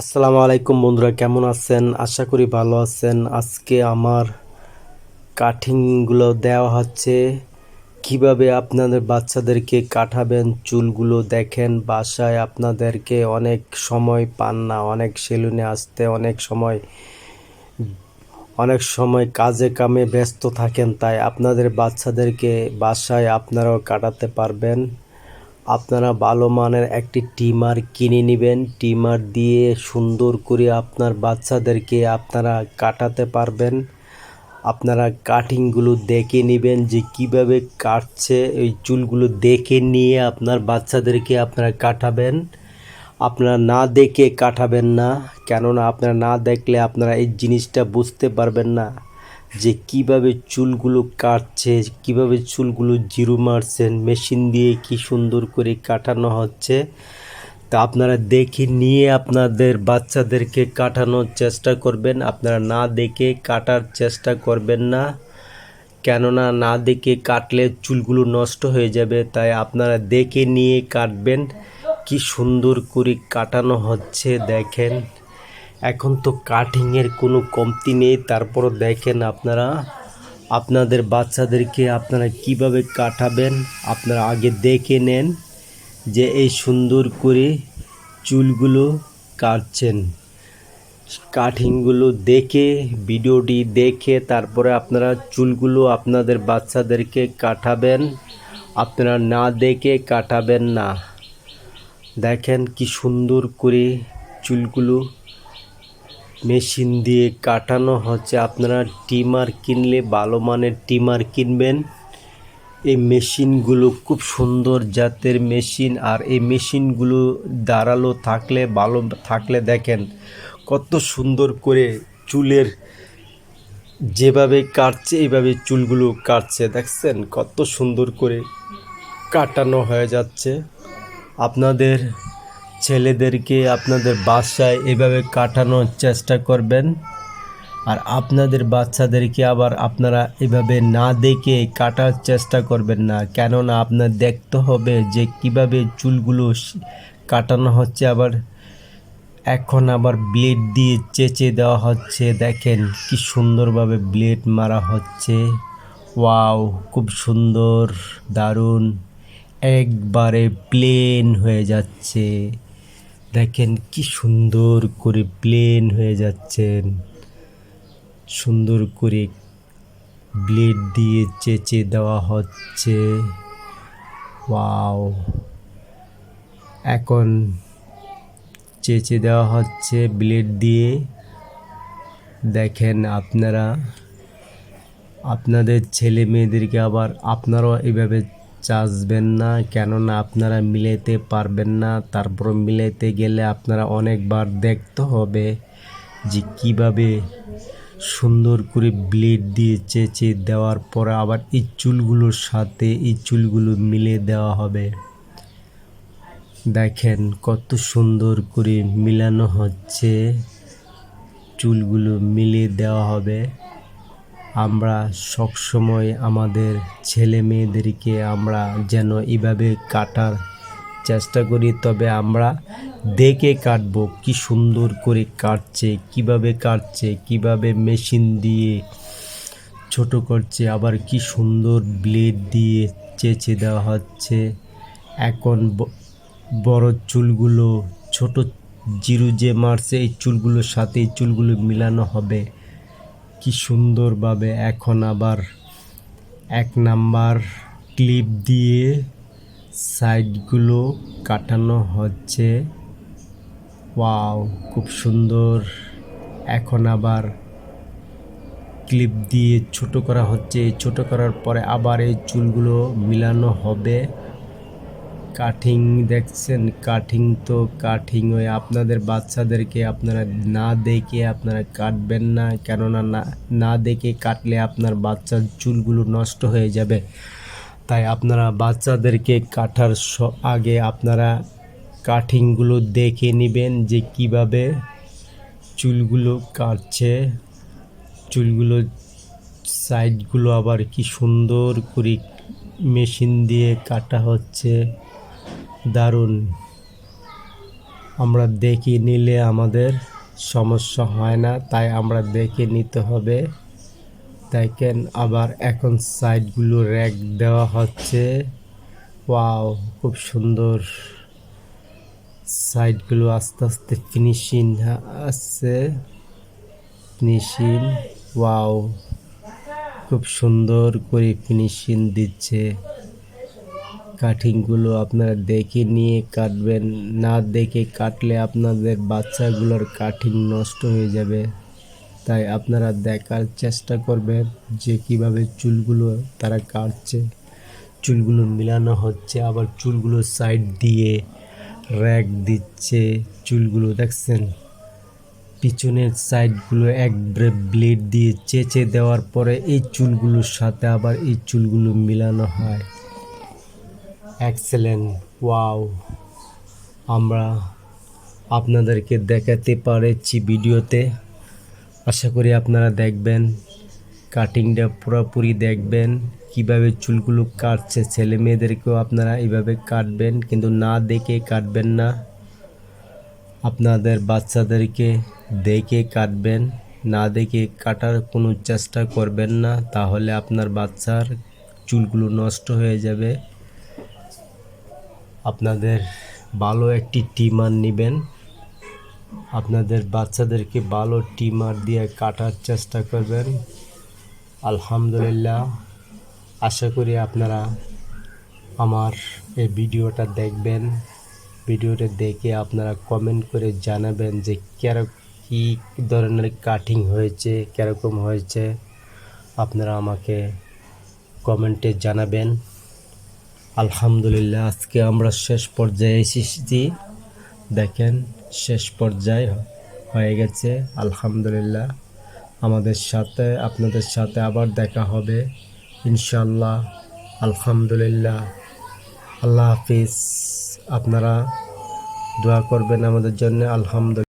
আসসালামু আলাইকুম বন্ধুরা, কেমন আছেন? আশা করি ভালো আছেন। আজকে আমার কাটিংগুলো দেওয়া হচ্ছে। কীভাবে আপনাদের বাচ্চাদেরকে কাটাবেন চুলগুলো দেখেন। বাসায় আপনাদেরকে অনেক সময় পান না, অনেক সেলুনে আসতে, অনেক সময় অনেক সময় কাজে কামে ব্যস্ত থাকেন, তাই আপনাদের বাচ্চাদেরকে বাসায় আপনারাও কাটাতে পারবেন। আপনারা ভালো মানের একটি টিমার কিনে নেবেন। টিমার দিয়ে সুন্দর করে আপনার বাচ্চাদেরকে আপনারা কাটাতে পারবেন। আপনারা কাটিংগুলো দেখে নেবেন যে কীভাবে কাটছে। ওই চুলগুলো দেখে নিয়ে আপনার বাচ্চাদেরকে আপনারা কাটাবেন। আপনারা না দেখে কাটাবেন না, কেননা আপনারা না দেখলে আপনারা এই জিনিসটা বুঝতে পারবেন না। যে কীভাবে চুলগুলো কাটছে, কীভাবে চুলগুলো জিরো মারছেন, মেশিন দিয়ে কি সুন্দর করে কাটানো হচ্ছে, তা আপনারা দেখে নিয়ে আপনাদের বাচ্চাদেরকে কাটানোর চেষ্টা করবেন। আপনারা না দেখে কাটার চেষ্টা করবেন না। কেননা না দেখে কাটলে চুলগুলো নষ্ট হয়ে যাবে, তাই আপনারা দেখে নিয়ে কাটবেন। কি সুন্দর করে কাটানো হচ্ছে, দেখেন। এখন তো কাটিংয়ের কোনো কমতি নেই, তারপরও দেখেন আপনারা, আপনাদের বাচ্চাদেরকে আপনারা কীভাবে কাটাবেন, আপনারা আগে দেখে নেন যে এই সুন্দর করে চুলগুলো কাটছেন। কাটিংগুলো দেখে, ভিডিওটি দেখে, তারপরে আপনারা চুলগুলো আপনাদের বাচ্চাদেরকে কাটাবেন, আপনারা না দেখে কাটাবেন না। দেখেন কি সুন্দর করে চুলগুলো মেশিন দিয়ে কাটানো হচ্ছে। আপনারা টিমার কিনলে ভালো মানের টিমার কিনবেন। এই মেশিনগুলো খুব সুন্দর জাতের মেশিন আর এই মেশিনগুলো দাঁড়াল থাকলে ভালো থাকলে দেখেন কত সুন্দর করে চুলের যেভাবে কাটছে, এইভাবে চুলগুলো কাটছে। দেখছেন কত সুন্দর করে কাটানো হয়ে যাচ্ছে। আপনাদের ছেলেদেরকে আপনাদের বাসায় এভাবে কাটানোর চেষ্টা করবেন। আর আপনাদের বাচ্চাদেরকে আবার আপনারা এভাবে না দেখে কাটার চেষ্টা করবেন না। কেননা আপনার দেখতে হবে যে কীভাবে চুলগুলো কাটানো হচ্ছে। আবার এখন আবার ব্লেড দিয়ে চেঁচে দেওয়া হচ্ছে। দেখেন কি সুন্দরভাবে ব্লেড মারা হচ্ছে। ওয়াও, খুব সুন্দর, দারুণ। একবারে প্লেন হয়ে যাচ্ছে। দেখেন কি সুন্দর করে প্লেন হয়ে যাচ্ছেন সুন্দর করে ব্লেড দিয়ে চেঁচে দেওয়া হচ্ছে। ওয়াও এখন চেঁচে দেওয়া হচ্ছে ব্লেড দিয়ে। দেখেন আপনারা, আপনাদের ছেলে মেয়েদেরকে আবার আপনারাও এভাবে চাষবেন না, কেননা আপনারা মিলাইতে পারবেন না। তারপর মিলাইতে গেলে আপনারা অনেকবার দেখতে হবে যে কীভাবে সুন্দর করে ব্লেড দিয়ে চেঁচে দেওয়ার পরে আবার এই চুলগুলোর সাথে এই চুলগুলো মিলে দেওয়া হবে। দেখেন কত সুন্দর করে মিলানো হচ্ছে, চুলগুলো মিলিয়ে দেওয়া হবে। আমরা সবসময় আমাদের ছেলে মেয়েদেরকে আমরা যেন এভাবে কাটার চেষ্টা করি, তবে আমরা দেখে কাটবো কি সুন্দর করে কাটছে, কীভাবে কাটছে, কীভাবে মেশিন দিয়ে ছোট করছে, আবার কি সুন্দর ব্লেড দিয়ে চেঁচে দেওয়া হচ্ছে। এখন বড় চুলগুলো, ছোট জিরু যে মারছে, এই চুলগুলোর সাথে এই চুলগুলো মিলানো হবে। কি সুন্দরভাবে এখন আবার এক নাম্বার ক্লিপ দিয়ে সাইডগুলো কাটানো হচ্ছে। ওয়াও, খুব সুন্দর। এখন আবার ক্লিপ দিয়ে ছোট করা হচ্ছে। ছোট করার পরে আবার এই চুলগুলো মিলানো হবে। কাটিং দেখছেন? কাঠিং তো কাটিং ওই আপনাদের বাচ্চাদেরকে আপনারা না দেখে আপনারা কাটবেন না। কেননা না না দেখে কাটলে আপনার বাচ্চার চুলগুলো নষ্ট হয়ে যাবে। তাই আপনারা বাচ্চাদেরকে কাটার আগে আপনারা কাটিংগুলো দেখে নেবেন যে কীভাবে চুলগুলো কাটছে। চুলগুলো সাইডগুলো আবার কি সুন্দর করে মেশিন দিয়ে কাটা হচ্ছে। দারুণ। আমরা দেখে নিলে আমাদের সমস্যা হয় না, তাই আমরা দেখে নিতে হবে। দেখেন আবার এখন সাইডগুলো র্যাক দেওয়া হচ্ছে? ওয়াও, খুব সুন্দর। সাইডগুলো আস্তে আস্তে ফিনিশিং আসছে ফিনিশিং, ওয়াও, খুব সুন্দর করে ফিনিশিং দিচ্ছে। কাটিংগুলো আপনারা দেখে নিয়ে কাটবেন। না দেখে কাটলে আপনাদের বাচ্চাগুলোর কাটিং নষ্ট হয়ে যাবে। তাই আপনারা দেখার চেষ্টা করবেন যে কীভাবে চুলগুলো তারা কাটছে। চুলগুলো মিলানো হচ্ছে, আবার চুলগুলো সাইড দিয়ে র্যাক দিচ্ছে। চুলগুলো দেখছেন? পিছনের সাইডগুলো এক ব্লেড দিয়ে চেঁচে দেওয়ার পরে এই চুলগুলোর সাথে আবার এই চুলগুলো মিলানো হয়। এক্সেলেন্ট ওয়াও আমরা আপনাদেরকে দেখাতে পারেছি ভিডিওতে। আশা করি আপনারা দেখবেন, কাটিংটা পুরোপুরি দেখবেন, কীভাবে চুলগুলো কাটছে। ছেলে মেয়েদেরকেও আপনারা এইভাবে কাটবেন, কিন্তু না দেখে কাটবেন না। আপনাদের বাচ্চাদেরকে দেখে কাটবেন, না দেখে কাটার কোনো চেষ্টা করবেন না, তাহলে আপনার বাচ্চার চুলগুলো নষ্ট হয়ে যাবে। আপনাদের ভালো একটি টিমার নেবেন। আপনাদের বাচ্চাদেরকে ভালো টিমার দিয়ে কাটার চেষ্টা করবেন। আলহামদুলিল্লাহ। আশা করি আপনারা আমার এই ভিডিওটা দেখবেন। ভিডিওটা দেখে আপনারা কমেন্ট করে জানাবেন যে কেরক কী ধরনের কাটিং হয়েছে, কীরকম হয়েছে। আপনারা আমাকে কমেন্টে জানাবেন। আলহামদুলিল্লাহ, আজকে আমরা শেষ পর্যায়ে এসেছি। দেখেন, শেষ পর্যায়ে হয়ে গেছে, আলহামদুলিল্লাহ। আমাদের সাথে, আপনাদের সাথে আবার দেখা হবে ইনশাল্লাহ আলহামদুলিল্লাহ। আল্লাহ হাফিজ। আপনারা দোয়া করবেন আমাদের জন্য, আলহামদুলিল্লাহ।